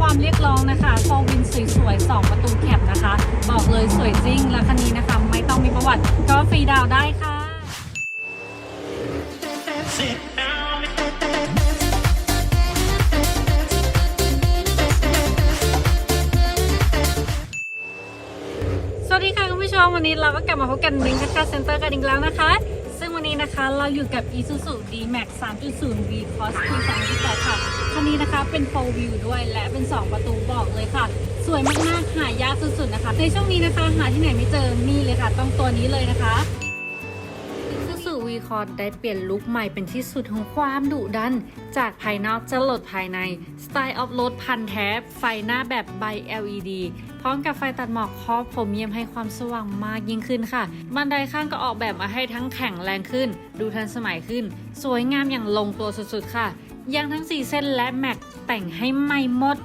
ความเรียกร้องนะคะโฟวินสวยๆ 2 ประตูแคปนะคะ บอกเลยสวยจริงและคันนี้นะคะ ไม่ต้องมีประวัติก็ฟรีดาวได้ค่ะสวัสดีค่ะคุณผู้ชมวันนี้เราก็กลับมาพบกันลิงค์คัสเซ็นเตอร์กันอีกแล้วนะคะ นี้นะคะเราอยู่กับ Isuzu D-Max 3.0 V Cross P2018 ค่ะ คันนี้นะคะเป็น 4 wheel ด้วยและเป็น 2 ประตูบอกเลยค่ะ สวยมากๆ หายากสุดๆนะคะ ในช่วงนี้นะคะ หาที่ไหนไม่เจอนี่เลยค่ะ ต้องตัวนี้เลยนะคะ Isuzu V Cross ได้เปลี่ยนลุคใหม่เป็นที่สุดของความดุดัน จากภายนอกจะหลดภายใน สไตล์ออฟโรดพันแท้ ไฟหน้าแบบใบ LED ร้อมกับไฟตัดหมอกครอบผมเยี่ยมให้ความสว่างมากยิ่งขึ้นค่ะ บันไดข้างก็ออกแบบมาให้ทั้งแข็งแรงขึ้น ดูทันสมัยขึ้น สวยงามอย่างลงตัวสุดๆค่ะยางทั้ง 4 เส้นและแม็กแต่งให้ใหม่หมด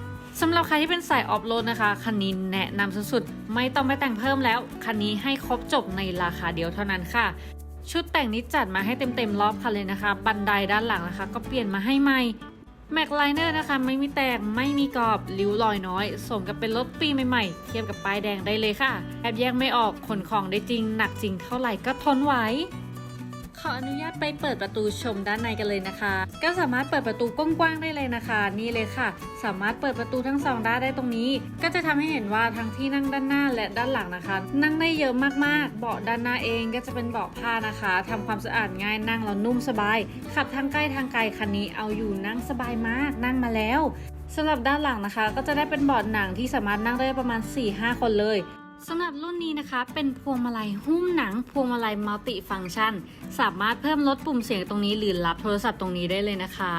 สำหรับใครที่เป็นสายออฟโรดนะคะคันนี้แนะนำสุดๆ ไม่ต้องไปแต่งเพิ่มแล้วคันนี้ให้ครบจบในราคาเดียวเท่านั้นค่ะ ชุดแต่งนี้จัดมาให้เต็มๆรอบคันเลยนะคะ บันไดด้านหลังนะคะ ก็เปลี่ยนมาให้ใหม่ แม็กไลเนอร์นะคะ ไม่มีแตกไม่มีกรอบริ้วรอยน้อย สมกับเป็นรถปีใหม่ๆ เทียบกับป้ายแดงได้เลยค่ะ แอบแยกไม่ออกขนของได้จริง หนักจริงเท่าไหร่ก็ทนไหว ขออนุญาตไปเปิดประตูชมด้านในกันเลยนะคะ ก็สามารถเปิดประตูกว้างๆได้เลยนะคะ นี่เลยค่ะ สามารถเปิดประตูทั้งสองด้านได้ตรงนี้ ก็จะทำให้เห็นว่าทั้งที่นั่งด้านหน้าและด้านหลังนะคะ นั่งได้เยอะมากๆ เบาะด้านหน้าเองก็จะเป็นเบาะผ้านะคะทำความสะอาดง่ายนั่งแล้วนุ่มสบาย ขับทางใกล้ทางไกลคันนี้เอาอยู่นั่งสบายมากนั่งมาแล้วสำหรับด้านหลังนะคะ ก็จะได้เป็นเบาะหนังที่สามารถนั่งได้ประมาณ 4-5 คนเลย สำหรับรุ่นนี้นะคะเป็นพวงมาลัยหุ้มหนัง พวงมาลัยมัลติฟังชัน สามารถเพิ่มลดปุ่มเสียงตรงนี้หรือรับโทรศัพท์ตรงนี้ได้เลยนะคะ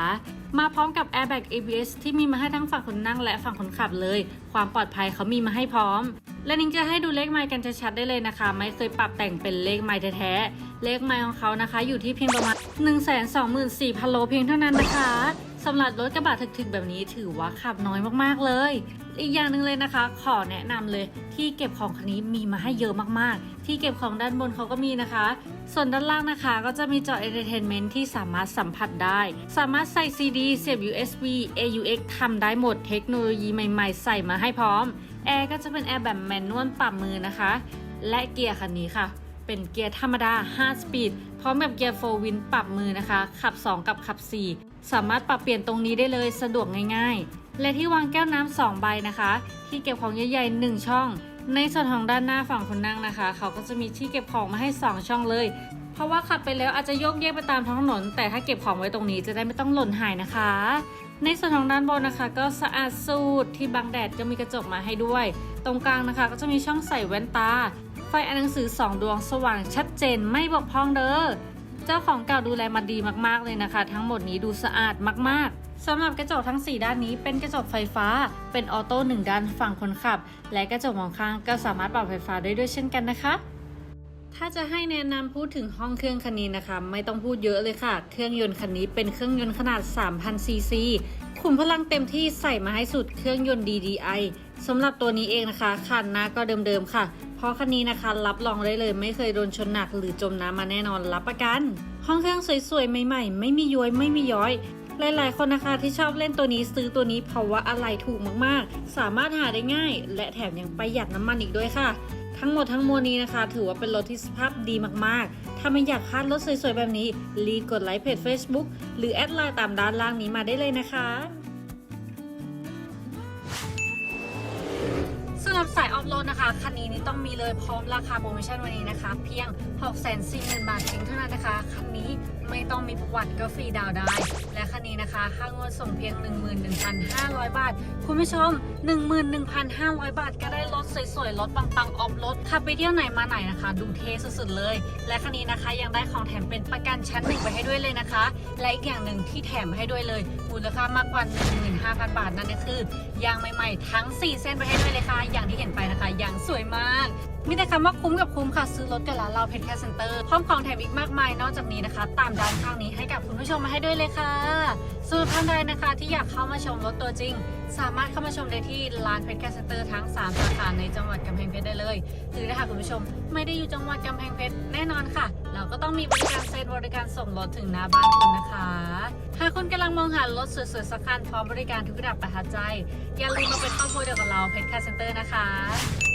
มาพร้อมกับ Airbag ABS ที่มีมาให้ทั้งฝั่งคนนั่งและฝั่งคนขับเลย ความปลอดภัยเขามีมาให้พร้อม และนิ้งจะให้ดูเลขไมค์กันชัดๆได้เลยนะคะ ไม่เคยปรับแต่งเป็นเลขไมค์แท้ๆเลขไมค์ของเขานะคะ อยู่ที่เพียงประมาณ 1 2 4 0 0 0โลเพียงเท่านั้นนะคะสำหรับรถกระบะถึกๆแบบนี้ถือว่าขับน้อยมากๆเลย อีกอย่างหนึ่งเลยนะคะ ขอแนะนำเลยที่เก็บของคันนี้มีมาให้เยอะมากๆ ที่เก็บของด้านบนเขาก็มีนะคะ ส่วนด้านล่างนะคะก็จะมีจอ Entertainment ที่สามารถสัมผัสได้ สามารถใส่ CD เสียบ USB AUX ทำได้หมดเทคโนโลยีใหม่ๆ ใส่มาให้พร้อมแอร์ก็จะเป็นแอร์แบบแมนนวลปรับมือนะคะ และเกียร์คันนี้ค่ะ เป็นเกียร์ธรรมดา 5 สปีดพร้อมกับเกียร์4วินปรับมือนะคะ ขับ 2 กับขับ 4 สามารถปรับเปลี่ยนตรงนี้ได้เลยสะดวกง่ายๆ และที่วางแก้วน้ำ2ใบนะคะ ที่เก็บของใหญ่ๆ1ช่อง ในส่วนของด้านหน้าฝั่งคนนั่งนะคะ เขาก็จะมีที่เก็บของมาให้ 2 ช่องเลย เพราะว่าขับไปแล้วอาจจะโยกเยกไปตามท้องถนน แต่ถ้าเก็บของไว้ตรงนี้จะได้ไม่ต้องหล่นหายนะคะ ในส่วนของด้านบนนะคะ ก็สะอาดสูดที่บังแดดก็มีกระจกมาให้ด้วย ตรงกลางนะคะ ก็จะมีช่องใส่แว่นตา ไฟอ่านหนังสือ 2 ดวงสว่างชัดเจนไม่บกพร่องเด้อ เจ้าของเก่าดูแลมาดีมากๆเลยนะคะ ทั้งหมดนี้ดูสะอาดมากๆสำหรับกระจกทั้ง 4 ด้านนี้เป็นกระจกไฟฟ้า เป็นออโต้หนึ่งด้านฝั่งคนขับ และกระจกมองข้างก็สามารถปรับไฟฟ้าได้ด้วยเช่นกันนะคะ ถ้าจะให้แนะนำพูดถึงห้องเครื่องคันนี้นะคะ ไม่ต้องพูดเยอะเลยค่ะ เครื่องยนต์คันนี้เป็นเครื่องยนต์ขนาด 3,000 ซีซีขุมพลังเต็มที่ใส่มาให้สุดเครื่องยนต์ DDI สำหรับตัวนี้เองนะคะคันหน้าก็เดิมๆค่ะ เพราะคันนี้นะคะรับรองได้เลย ไม่เคยโดนชนหนักหรือจมน้ำมาแน่นอนรับประกัน ห้องเครื่องสวยๆ ใหม่ๆ ไม่มีย้อยไม่มีย้อย หลายๆ คนนะคะที่ชอบเล่นตัวนี้ซื้อตัวนี้เพราะว่าอะไรถูกมากๆ สามารถหาได้ง่าย และแถมยังประหยัดน้ำมันอีกด้วยค่ะ ทั้งหมดทั้งมวลนี้นะคะ ถือว่าเป็นรถที่สภาพดีมากๆ ถ้าไม่อยากพลาดรถสวยๆ แบบนี้รีบกดไลค์เพจ Facebook หรือแอดไลน์ตามด้านล่างนี้มาได้เลยนะคะ รับสายออฟโรดนะคะ คันนี้นี่ต้องมีเลยพร้อมราคาโปรโมชั่นวันนี้นะคะ เพียง 6 4 0 0 0 0 บาทเพียงเท่านั้นนะคะ คันนี้ไม่ต้องมีประวัติก็ฟรีดาวได้ และคันนี้นะคะ ค่างวดส่งเพียง 11,500 บาท คุณผู้ชม 11,500 บาท ก็ได้รถสวยๆ รถปังๆ ออฟโรดขับไปเที่ยวไหนมาไหนนะคะ ดูเท่สุดๆเลย และคันนี้นะคะยังได้ของแถมเป็นประกันชั้นหนึ่งไปให้ด้วยเลยนะคะ และอีกอย่างหนึ่งที่แถมให้ด้วยเลยมูลค่ามากกว่า 15,000 บาทนั่นก็คือยางใหม่ๆ ทั้ง 4 เส้นไปให้ด้วยเลยค่ะอย่าง มีแต่คำว่าคุ้มกับคุ้มค่ะ ซื้อรถกับร้านเราเพชรแคสเซ็นเตอร์พร้อมของแถมอีกมากมายนอกจากนี้นะคะ ตามด้านข้างนี้ให้กับคุณผู้ชมมาให้ด้วยเลยค่ะส่วนท่านใดนะคะที่อยากเข้ามาชมรถตัวจริง สามารถเข้ามาชมได้ที่ร้านเพชรแคสเซนเตอร์ทั้ง 3 สาขาในจังหวัดกำแพงเพชรได้เลยหรือถ้าหากคุณผู้ชมไม่ได้อยู่จังหวัดกำแพงเพชรแน่นอนค่ะ เราก็ต้องมีบริการเซ็นบริการส่งรถถึงหน้าบ้านคุณนะคะ หากคุณกำลังมองหารถสวยๆสักคันพร้อมบริการทุกระดับประทับใจ อย่าลืมมาเป็นครอบครัวเดียวกับเราเพชรแคสเซนเตอร์นะคะ